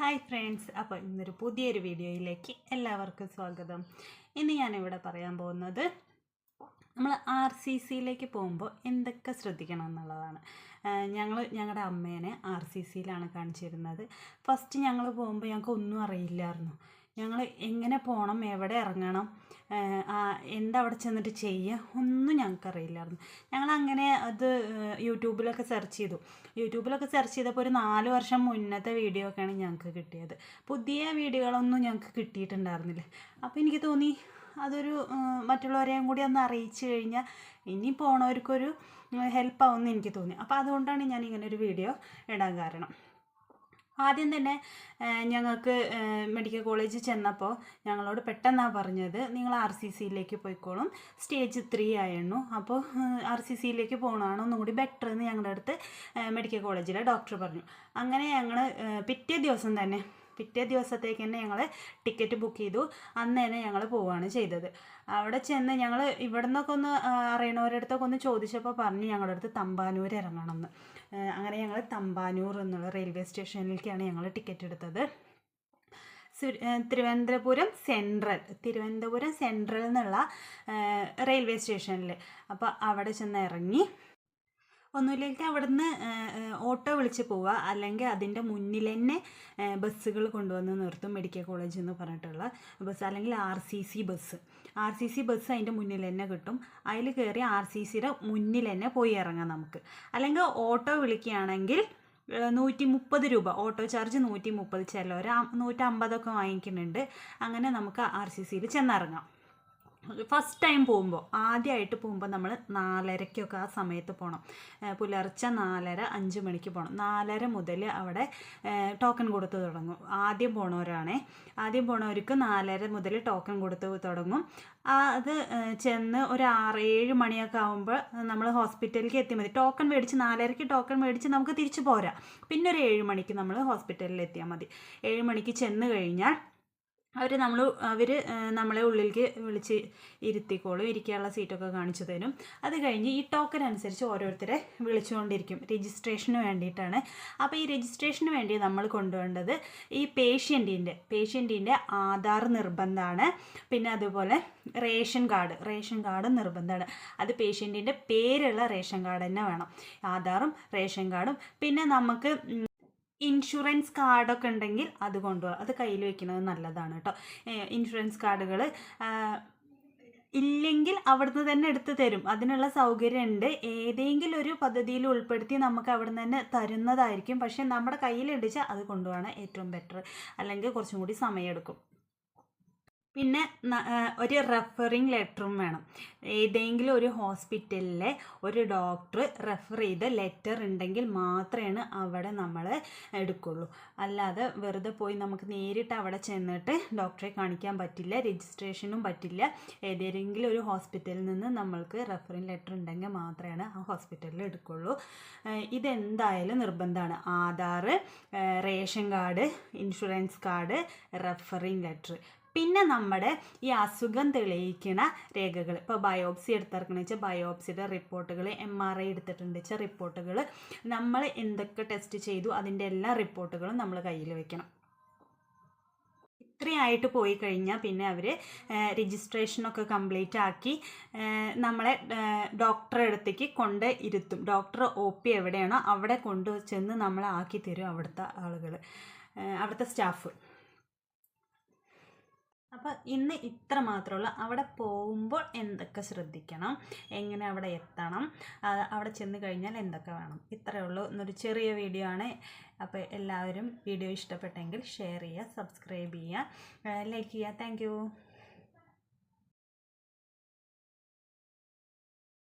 Hi friends അപ്പോൾ ഇന്നൊരു പുതിയൊരു വീഡിയോയിലേക്ക് എല്ലാവർക്കും സ്വാഗതം. ഇന്ന് ഞാനിവിടെ പറയാൻ പോകുന്നത് നമ്മൾ ആർ സി സിയിലേക്ക് പോകുമ്പോൾ എന്തൊക്കെ ശ്രദ്ധിക്കണം എന്നുള്ളതാണ്. ഞങ്ങൾ ഞങ്ങളുടെ അമ്മേനെ ആർ സി സിയിലാണ് കാണിച്ചിരുന്നത്. ഫസ്റ്റ് ഞങ്ങൾ പോകുമ്പോൾ ഞങ്ങൾക്ക് ഒന്നും അറിയില്ലായിരുന്നു. ഞങ്ങൾ എങ്ങനെ പോകണം എവിടെ ഇറങ്ങണം എന്താ അവിടെ ചെന്നിട്ട് ചെയ്യുക ഒന്നും ഞങ്ങൾക്ക് അറിയില്ലായിരുന്നു ഞങ്ങൾ അങ്ങനെ അത് യൂട്യൂബിലൊക്കെ സെർച്ച് ചെയ്തു. യൂട്യൂബിലൊക്കെ സെർച്ച് ചെയ്തപ്പോൾ ഒരു നാല് വർഷം മുന്നത്തെ വീഡിയോ ഒക്കെയാണ് ഞങ്ങൾക്ക് കിട്ടിയത്. പുതിയ വീഡിയോകളൊന്നും ഞങ്ങൾക്ക് കിട്ടിയിട്ടുണ്ടായിരുന്നില്ല. അപ്പോൾ എനിക്ക് തോന്നി അതൊരു മറ്റുള്ളവരെയും കൂടി ഒന്ന് അറിയിച്ചു കഴിഞ്ഞാൽ ഇനി പോണവർക്കൊരു ഹെൽപ്പാവും ആവുമെന്ന് എനിക്ക് തോന്നി. അപ്പോൾ അതുകൊണ്ടാണ് ഞാൻ ഇങ്ങനെ ഒരു വീഡിയോ ഇടാൻ കാരണം. ആദ്യം തന്നെ ഞങ്ങൾക്ക് മെഡിക്കൽ കോളേജിൽ ചെന്നപ്പോൾ ഞങ്ങളോട് പെട്ടെന്നാണ് പറഞ്ഞത് നിങ്ങൾ ആർ സി സിയിലേക്ക് പോയിക്കോളും. സ്റ്റേജ് ത്രീ ആയിരുന്നു. അപ്പോൾ ആർ സി സിയിലേക്ക് പോകണമാണ് ഒന്നുകൂടി ബെറ്റർ എന്ന് ഞങ്ങളുടെ അടുത്ത് മെഡിക്കൽ കോളേജിലെ ഡോക്ടർ പറഞ്ഞു. അങ്ങനെ ഞങ്ങൾ പിറ്റേ ദിവസം തന്നെ പിറ്റേ ദിവസത്തേക്ക് തന്നെ ഞങ്ങൾ ടിക്കറ്റ് ബുക്ക് ചെയ്തു. അന്ന് തന്നെ ഞങ്ങൾ പോവുകയാണ് ചെയ്തത്. അവിടെ ചെന്ന് ഞങ്ങൾ ഇവിടെ നിന്നൊക്കെ ഒന്ന് അറിയണവരടുത്തൊക്കെ ഒന്ന് ചോദിച്ചപ്പോൾ പറഞ്ഞു ഞങ്ങളുടെ അടുത്ത് തമ്പാനൂർ ഇറങ്ങണമെന്ന്. അങ്ങനെ ഞങ്ങൾ തമ്പാനൂർ എന്നുള്ള റെയിൽവേ സ്റ്റേഷനിലേക്കാണ് ഞങ്ങൾ ടിക്കറ്റ് എടുത്തത്. തിരുവനന്തപുരം സെൻട്രൽ തിരുവനന്തപുരം സെൻട്രൽ എന്നുള്ള റെയിൽവേ സ്റ്റേഷനിൽ അപ്പോൾ അവിടെ ചെന്ന് ഇറങ്ങി. ഒന്നുമില്ലെങ്കിൽ അവിടുന്ന് ഓട്ടോ വിളിച്ച് പോവുക. അല്ലെങ്കിൽ അതിന്റെ മുന്നിൽ തന്നെ ബസ്സുകൾ കൊണ്ടുവന്ന് നിർത്തും. മെഡിക്കൽ കോളേജ് എന്ന് പറഞ്ഞിട്ടുള്ള ബസ്. അല്ലെങ്കിൽ R C C bus. R C C bus അതിന്റെ മുന്നിൽ തന്നെ കിട്ടും. അതിൽ കയറി ആർ സി സിയുടെ മുന്നിൽ തന്നെ പോയി ഇറങ്ങാം നമുക്ക്. അല്ലെങ്കിൽ ഓട്ടോ വിളിക്കുകയാണെങ്കിൽ നൂറ്റി മുപ്പത് രൂപ. ഓട്ടോ ചാർജ് നൂറ്റി മുപ്പത് ചിലവർ നൂറ്റമ്പതൊക്കെ വാങ്ങിക്കുന്നുണ്ട്. അങ്ങനെ നമുക്ക് ആർ സി സിയിൽ ചെന്നിറങ്ങാം. ഫസ്റ്റ് ടൈം പോകുമ്പോൾ ആദ്യമായിട്ട് പോകുമ്പോൾ നമ്മൾ നാലരയ്ക്കൊക്കെ ആ സമയത്ത് പോകണം പുലർച്ചെ നാലര അഞ്ച് മണിക്ക് പോകണം നാലര മുതൽ അവിടെ ടോക്കൺ കൊടുത്ത് തുടങ്ങും. ആദ്യം പോണവരാണേ. ആദ്യം പോണവർക്ക് നാലര മുതൽ ടോക്കൺ കൊടുത്ത് തുടങ്ങും. അത് ചെന്ന് ഒരു ആറ് ഏഴ് മണിയൊക്കെ ആകുമ്പോൾ നമ്മൾ ഹോസ്പിറ്റലിലേക്ക് എത്തിയാൽ മതി. ടോക്കൺ മേടിച്ച് നാലരയ്ക്ക് ടോക്കൺ മേടിച്ച് നമുക്ക് തിരിച്ചു പോരാം. പിന്നെ ഒരു ഏഴ് മണിക്ക് നമ്മൾ ഹോസ്പിറ്റലിൽ എത്തിയാൽ മതി. ഏഴ് മണിക്ക് ചെന്ന് കഴിഞ്ഞാൽ അവർ നമ്മൾ അവർ നമ്മളെ ഉള്ളിലേക്ക് വിളിച്ച് ഇരുത്തിക്കോളും ഇരിക്കാനുള്ള സീറ്റൊക്കെ കാണിച്ചു തരും. അത് കഴിഞ്ഞ് ഈ ടോക്കൺ അനുസരിച്ച് ഓരോരുത്തരെ വിളിച്ചുകൊണ്ടിരിക്കും. രജിസ്ട്രേഷന് വേണ്ടിയിട്ടാണ്. അപ്പോൾ ഈ രജിസ്ട്രേഷന് വേണ്ടി നമ്മൾ കൊണ്ടുവേണ്ടത് ഈ പേഷ്യന്റിന്റെ പേഷ്യന്റിന്റെ ആധാർ നിർബന്ധമാണ്. പിന്നെ അതുപോലെ റേഷൻ കാർഡ് റേഷൻ കാർഡ് നിർബന്ധമാണ്. അത് പേഷ്യന്റിന്റെ പേരുള്ള റേഷൻ കാർഡ് തന്നെ വേണം. ആധാറും റേഷൻ കാർഡും. പിന്നെ നമുക്ക് ഇൻഷുറൻസ് കാർഡൊക്കെ ഉണ്ടെങ്കിൽ അത് കൊണ്ടുപോകാം അത് കയ്യിൽ വെക്കുന്നത് നല്ലതാണ് കേട്ടോ. ഇൻഷുറൻസ് കാർഡുകൾ ഇല്ലെങ്കിൽ അവിടുന്ന് തന്നെ എടുത്ത് തരും. അതിനുള്ള സൗകര്യം ഉണ്ട് ഏതെങ്കിലും ഒരു പദ്ധതിയിൽ ഉൾപ്പെടുത്തി നമുക്ക് അവിടുന്ന് തന്നെ തരുന്നതായിരിക്കും. പക്ഷേ നമ്മുടെ കയ്യിലിടിച്ചാൽ അത് കൊണ്ടുപോകണം ഏറ്റവും ബെറ്റർ അല്ലെങ്കിൽ കുറച്ചും കൂടി സമയമെടുക്കും. പിന്നെ ഒരു റെഫറിങ് ലെറ്ററും വേണം. ഏതെങ്കിലും ഒരു ഹോസ്പിറ്റലിലെ ഒരു ഡോക്ടർ റെഫർ ചെയ്ത ലെറ്റർ ഉണ്ടെങ്കിൽ മാത്രമാണ് അവിടെ നമ്മൾ എടുക്കുള്ളൂ. അല്ലാതെ വെറുതെ പോയി നമുക്ക് നേരിട്ട് അവിടെ ചെന്നിട്ട് ഡോക്ടറെ കാണിക്കാൻ പറ്റില്ല രജിസ്ട്രേഷനും പറ്റില്ല. ഏതെങ്കിലും ഒരു ഹോസ്പിറ്റലിൽ നിന്ന് നമ്മൾക്ക് റെഫറിങ് ലെറ്റർ ഉണ്ടെങ്കിൽ മാത്രമാണ് ആ ഹോസ്പിറ്റലിൽ എടുക്കുള്ളൂ. ഇതെന്തായാലും നിർബന്ധമാണ്. Aadhaar ration card insurance card referring letter പിന്നെ നമ്മുടെ ഈ അസുഖം തെളിയിക്കുന്ന രേഖകൾ. ഇപ്പോൾ ബയോപ്സി എടുത്തിറക്കണമെന്ന് വെച്ചാൽ ബയോപ്സിയുടെ റിപ്പോർട്ടുകൾ എം ആർ ഐ എടുത്തിട്ടുണ്ട് വെച്ചാൽ റിപ്പോർട്ടുകൾ. നമ്മൾ എന്തൊക്കെ ടെസ്റ്റ് ചെയ്തു അതിന്റെ എല്ലാ റിപ്പോർട്ടുകളും നമ്മൾ കയ്യിൽ വെക്കണം. ഇത്രയായിട്ട് പോയി കഴിഞ്ഞാൽ പിന്നെ അവർ രജിസ്ട്രേഷനൊക്കെ കംപ്ലീറ്റ് ആക്കി നമ്മളെ ഡോക്ടറെ അടുത്തേക്ക് കൊണ്ട് ഇരുത്തും. ഡോക്ടർ ഒ പി എവിടെയാണോ അവിടെ കൊണ്ട് ചെന്ന് നമ്മളെ ആക്കി തരും അവിടുത്തെ ആളുകൾ അവിടുത്തെ സ്റ്റാഫ് അപ്പോൾ ഇന്ന് ഇത്ര മാത്രമുള്ള അവിടെ പോകുമ്പോൾ എന്തൊക്കെ ശ്രദ്ധിക്കണം എങ്ങനെ അവിടെ എത്തണം അവിടെ ചെന്ന് കഴിഞ്ഞാൽ എന്തൊക്കെ വേണം. ഇത്രയേ ഉള്ളൂ. എന്നൊരു ചെറിയ വീഡിയോ ആണ്. അപ്പോൾ എല്ലാവരും വീഡിയോ ഇഷ്ടപ്പെട്ടെങ്കിൽ ഷെയർ ചെയ്യുക സബ്സ്ക്രൈബ് ചെയ്യുക ലൈക്ക് ചെയ്യുക. താങ്ക്